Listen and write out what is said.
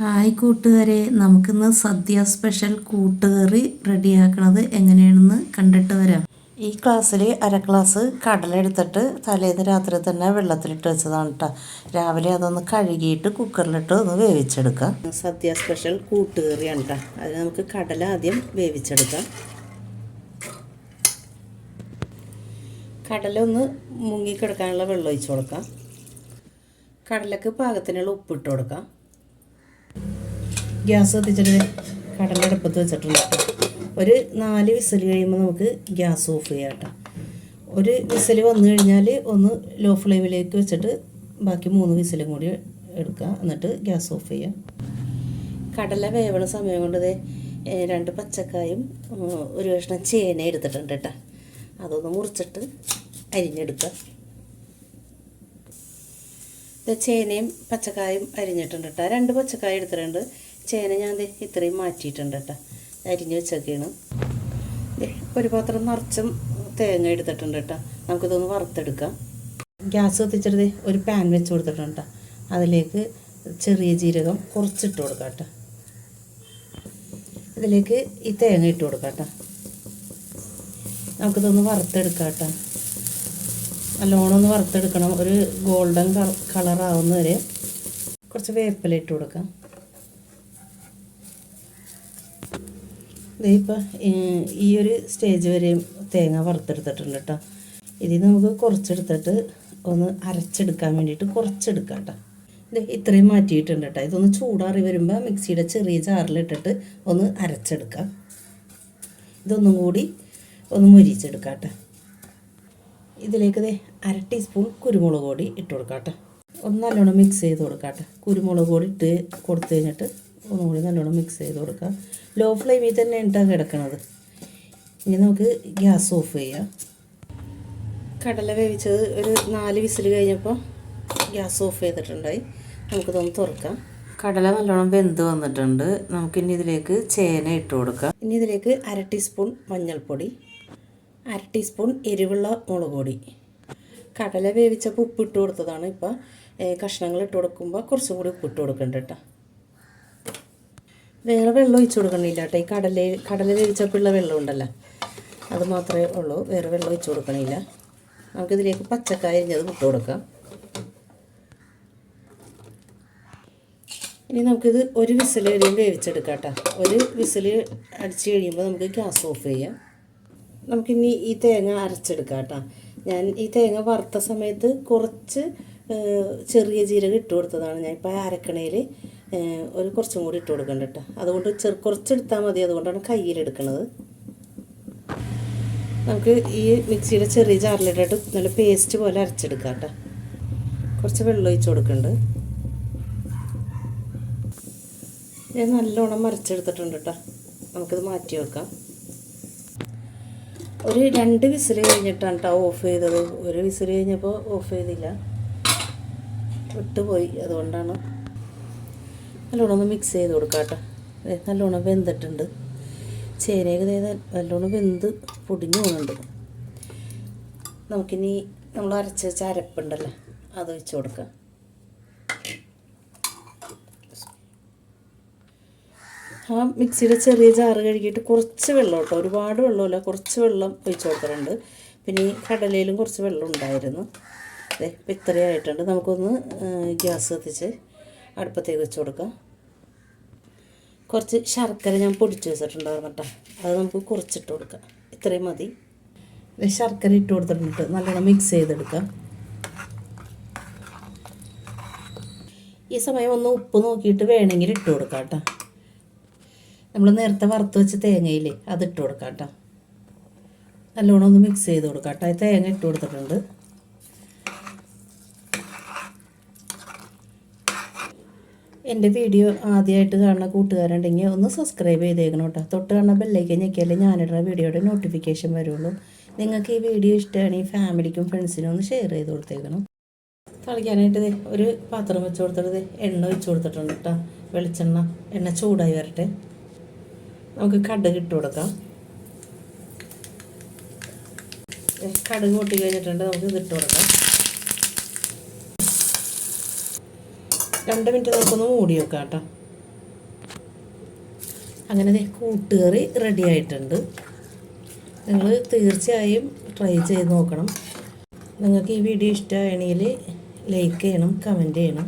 Hi കൂട്ടുകാരെ നമുക്കിന്ന് സദ്യ special കൂട്ടുകറി റെഡിയാക്കണത് എങ്ങനെയാണെന്ന് കണ്ടിട്ട് വരാം. ഈ ക്ലാസ്സിൽ അര ക്ലാസ് കടല എടുത്തിട്ട് തലേന്ന് രാത്രി തന്നെ വെള്ളത്തിലിട്ട് വെച്ചതാണ് കേട്ടോ രാവിലെ അതൊന്ന് കഴുകിയിട്ട് കുക്കറിലിട്ട് ഒന്ന് വേവിച്ചെടുക്കാം. സദ്യ സ്പെഷ്യൽ കൂട്ടുകറിയാണ് കേട്ടോ അതിന് നമുക്ക് കടല ആദ്യം വേവിച്ചെടുക്കാം. കടല ഒന്ന് മുങ്ങിക്കിടക്കാനുള്ള വെള്ളം ഒഴിച്ചു കൊടുക്കാം. കടലക്ക് പാകത്തിനുള്ള ഉപ്പിട്ട് കൊടുക്കാം. ഗ്യാസ് കത്തിച്ചിട്ട് കടല അടുപ്പത്ത് വെച്ചിട്ടുണ്ട്. ഒരു നാല് വിസിൽ കഴിയുമ്പോൾ നമുക്ക് ഗ്യാസ് ഓഫ് ചെയ്യാം കേട്ടോ. ഒരു വിസിൽ വന്നു കഴിഞ്ഞാൽ ഒന്ന് ലോ ഫ്ലെയിമിലേക്ക് വെച്ചിട്ട് ബാക്കി മൂന്ന് വിസിലും കൂടി എടുക്കുക എന്നിട്ട് ഗ്യാസ് ഓഫ് ചെയ്യുക കടല വേവണ സമയം കൊണ്ട് രണ്ട് പച്ചക്കായും ഒരു കഷ്ണം ചേന എടുത്തിട്ടുണ്ട് കേട്ടോ. അതൊന്ന് മുറിച്ചിട്ട് അരിഞ്ഞെടുക്കുക ചേനയും പച്ചക്കായും അരിഞ്ഞിട്ടുണ്ട് കേട്ടോ. രണ്ട് പച്ചക്കായ എടുത്തിട്ടുണ്ട്. ചേന ഞാൻ ഇത്രയും മാറ്റിയിട്ടുണ്ട് കേട്ടോ. അരിഞ്ഞ് വെച്ചൊക്കെയാണ്. ഒരു പാത്രം നിറച്ചും തേങ്ങ എടുത്തിട്ടുണ്ട് കേട്ടോ. നമുക്കിതൊന്ന് വറുത്തെടുക്കാം. ഗ്യാസ് കത്തിച്ചിട്ട് ഒരു പാൻ വെച്ച് കൊടുത്തിട്ടുണ്ട് അതിലേക്ക് ചെറിയ ജീരകം കുറച്ചിട്ട് കൊടുക്കാം കേട്ടോ. ഇതിലേക്ക് ഈ തേങ്ങ ഇട്ട് കൊടുക്കാം കേട്ടോ. നമുക്കിതൊന്ന് വറുത്തെടുക്കാം കേട്ടോ. നല്ലോണം ഒന്ന് വറുത്തെടുക്കണം. ഒരു ഗോൾഡൻ കളർ വരെ കുറച്ച് വേപ്പില ഇട്ട് കൊടുക്കാം. ഇപ്പം ഈ ഒരു സ്റ്റേജ് വരെയും തേങ്ങ വറുത്തെടുത്തിട്ടുണ്ട് കേട്ടോ ഇതിൽ നമുക്ക് കുറച്ചെടുത്തിട്ട് ഒന്ന് അരച്ചെടുക്കാൻ വേണ്ടിയിട്ട് കുറച്ചെടുക്കാം കേട്ടോ ഇത് ഇത്രയും മാറ്റിയിട്ടുണ്ട് കേട്ടോ ഇതൊന്ന് ചൂടാറി വരുമ്പോൾ മിക്സിയുടെ ചെറിയ ജാറിലിട്ടിട്ട് ഒന്ന് അരച്ചെടുക്കാം. ഇതൊന്നും കൂടി ഒന്ന് മുരിച്ചെടുക്കാം കേട്ടോ ഇതിലേക്ക് ദേ അര ടീസ്പൂൺ കുരുമുളക് പൊടി ഇട്ട് കൊടുക്കാം കേട്ടോ ഒന്ന് നല്ലോണം മിക്സ് ചെയ്ത് കൊടുക്കാം കേട്ടോ കുരുമുളക് പൊടി ഇട്ട് കൊടുത്തു കഴിഞ്ഞിട്ട് ഒന്നുകൂടി നല്ലോണം മിക്സ് ചെയ്ത് കൊടുക്കാം. ലോ ഫ്ലെയിമിൽ തന്നെ ഇട്ടാണ് കിടക്കണത്. ഇനി നമുക്ക് ഗ്യാസ് ഓഫ് ചെയ്യാം. കടല വേവിച്ചത് ഒരു നാല് വിസിൽ കഴിഞ്ഞപ്പോൾ ഗ്യാസ് ഓഫ് ചെയ്തിട്ടുണ്ടായി. നമുക്കിതൊന്ന് തുറക്കാം. കടല നല്ലോണം വെന്ത് വന്നിട്ടുണ്ട്. നമുക്കിനി ഇതിലേക്ക് ചേന ഇട്ട് കൊടുക്കാം. ഇനി ഇതിലേക്ക് അര ടീസ്പൂൺ മഞ്ഞൾപ്പൊടി അര ടീസ്പൂൺ എരിവുള്ള മുളക് പൊടി. കടല വേവിച്ചപ്പോൾ ഉപ്പിട്ട് കൊടുത്തതാണ്. ഇപ്പം കഷ്ണങ്ങൾ ഇട്ട് കൊടുക്കുമ്പോൾ കുറച്ചും കൂടി ഉപ്പിട്ട് കൊടുക്കേണ്ട കേട്ടോ വേറെ വെള്ളം ഒഴിച്ച് കൊടുക്കണില്ല കേട്ടോ. ഈ കടല കടല വേവിച്ചപ്പോഴുള്ള വെള്ളം ഉണ്ടല്ലോ. അത് മാത്രമേ ഉള്ളൂ. വേറെ വെള്ളം ഒഴിച്ച് കൊടുക്കണില്ല. നമുക്കിതിലേക്ക് പച്ചക്കായ അരിഞ്ഞത് ഇട്ട് കൊടുക്കാം. ഇനി നമുക്കിത് ഒരു വിസിൽ കഴിയുമ്പോൾ വേവിച്ചെടുക്കാം കേട്ടോ. ഒരു വിസിൽ അടിച്ച് കഴിയുമ്പോൾ നമുക്ക് ഗ്യാസ് ഓഫ് ചെയ്യാം. നമുക്കിനി ഈ തേങ്ങ അരച്ചെടുക്കാം കേട്ടോ. ഞാൻ ഈ തേങ്ങ വറുത്ത സമയത്ത് കുറച്ച് ചെറിയ ജീരകം ഇട്ട് കൊടുത്തതാണ് ഞാൻ ഇപ്പോൾ അരക്കണയിൽ ഒരു കുറച്ചും കൂടി ഇട്ട് കൊടുക്കണ്ട കേട്ടോ അതുകൊണ്ട് ചെറു കുറച്ചെടുത്താൽ മതി. അതുകൊണ്ടാണ് കയ്യിലെടുക്കണത്. നമുക്ക് ഈ മിക്സിയുടെ ചെറിയ ജാറിലിട്ടിട്ട് നല്ല പേസ്റ്റ് പോലെ അരച്ചെടുക്കാം കേട്ടോ കുറച്ച് വെള്ളം ഒഴിച്ച് കൊടുക്കുന്നുണ്ട് ഞാൻ നല്ലോണം മറിച്ചെടുത്തിട്ടുണ്ട് കേട്ടോ നമുക്കിത് മാറ്റി വെക്കാം. ഒരു രണ്ട് വിസിൽ കഴിഞ്ഞിട്ടാണ് കേട്ടോ ഓഫ് ചെയ്തത്. ഒരു വിസിൽ കഴിഞ്ഞപ്പോൾ ഓഫ് ചെയ്തില്ല. വിട്ടുപോയി. അതുകൊണ്ടാണ് നല്ലോണം ഒന്ന് മിക്സ് ചെയ്ത് കൊടുക്കാം കേട്ടോ. നല്ലോണം വെന്തിട്ടുണ്ട്. ചേനയൊക്കെ നല്ലോണം വെന്ത് പൊടിഞ്ഞു പോകുന്നുണ്ട്. നമുക്കിനി നമ്മൾ അരച്ച വെച്ച അരപ്പുണ്ടല്ലോ അത് വെച്ച് കൊടുക്കാം. ആ മിക്സിയുടെ ചെറിയ ജാറ് കഴുകിയിട്ട് കുറച്ച് വെള്ളം കേട്ടോ. ഒരുപാട് വെള്ളമില്ല കുറച്ച് വെള്ളം ഒഴിച്ചു കൊടുക്കാറുണ്ട് പിന്നെ ഈ കടലയിലും കുറച്ച് വെള്ളം ഉണ്ടായിരുന്നു. അതെ ഇപ്പം ഇത്രയായിട്ടുണ്ട് നമുക്കൊന്ന് ഗ്യാസ് കത്തിച്ച് അടുപ്പത്തേക്ക് വെച്ച് കൊടുക്കാം കുറച്ച് ശർക്കര ഞാൻ പൊടിച്ച് വെച്ചിട്ടുണ്ട് കേട്ടോ. അത് നമുക്ക് കുറച്ചിട്ട് കൊടുക്കാം. ഇത്രയും മതി. ശർക്കര ഇട്ട് കൊടുത്തിട്ടുണ്ട്. നല്ലോണം മിക്സ് ചെയ്തെടുക്കാം. ഈ സമയം ഒന്ന് ഉപ്പ് നോക്കിയിട്ട് വേണമെങ്കിൽ ഇട്ട് കൊടുക്കാം കേട്ടോ. നമ്മൾ നേരത്തെ വറുത്ത് വെച്ച തേങ്ങയില്ലേ അത് ഇട്ട് കൊടുക്കാം കേട്ടോ. നല്ലോണം ഒന്ന് മിക്സ് ചെയ്ത് കൊടുക്കാം കേട്ടോ. തേങ്ങ ഇട്ട് കൊടുത്തിട്ടുണ്ട്. എന്റെ വീഡിയോ ആദ്യമായിട്ട് കാണുന്ന കൂട്ടുകാരുണ്ടെങ്കിൽ ഒന്ന് സബ്സ്ക്രൈബ് ചെയ്തേക്കണം കേട്ടോ. തൊട്ട് കാണുന്ന ബെല്ലേക്ക് ഞെക്കിയാലേ ഞാനിടുന്ന വീഡിയോയുടെ നോട്ടിഫിക്കേഷൻ വരുള്ളൂ. നിങ്ങൾക്ക് ഈ വീഡിയോ ഇഷ്ടമാണെങ്കിൽ ഫാമിലിക്കും ഫ്രണ്ട്സിനും ഒന്ന് ഷെയർ ചെയ്ത് കൊടുത്തേക്കണം. തളിക്കാനായിട്ട് ഒരു പാത്രം വെച്ച് കൊടുത്തിട്ട് എണ്ണ ഒഴിച്ച് കൊടുത്തിട്ടുണ്ട് കേട്ടോ. വെളിച്ചെണ്ണ എണ്ണ ചൂടായി വരട്ടെ. നമുക്ക് കടുക് ഇട്ട് കൊടുക്കാം. കടുക് പൊട്ടി കഴിഞ്ഞിട്ടുണ്ട് നമുക്ക് ഇതിട്ട് കൊടുക്കാം. രണ്ട് മിനിറ്റ് നമുക്കൊന്ന് മൂടി വെക്കാം കേട്ടോ അങ്ങനെ കൂട്ടുകറി റെഡി ആയിട്ടുണ്ട്. നിങ്ങൾ തീർച്ചയായും ട്രൈ ചെയ്ത് നോക്കണം. നിങ്ങൾക്ക് ഈ വീഡിയോ ഇഷ്ടമാണെങ്കിൽ ലൈക്ക് ചെയ്യണം കമന്റ് ചെയ്യണം.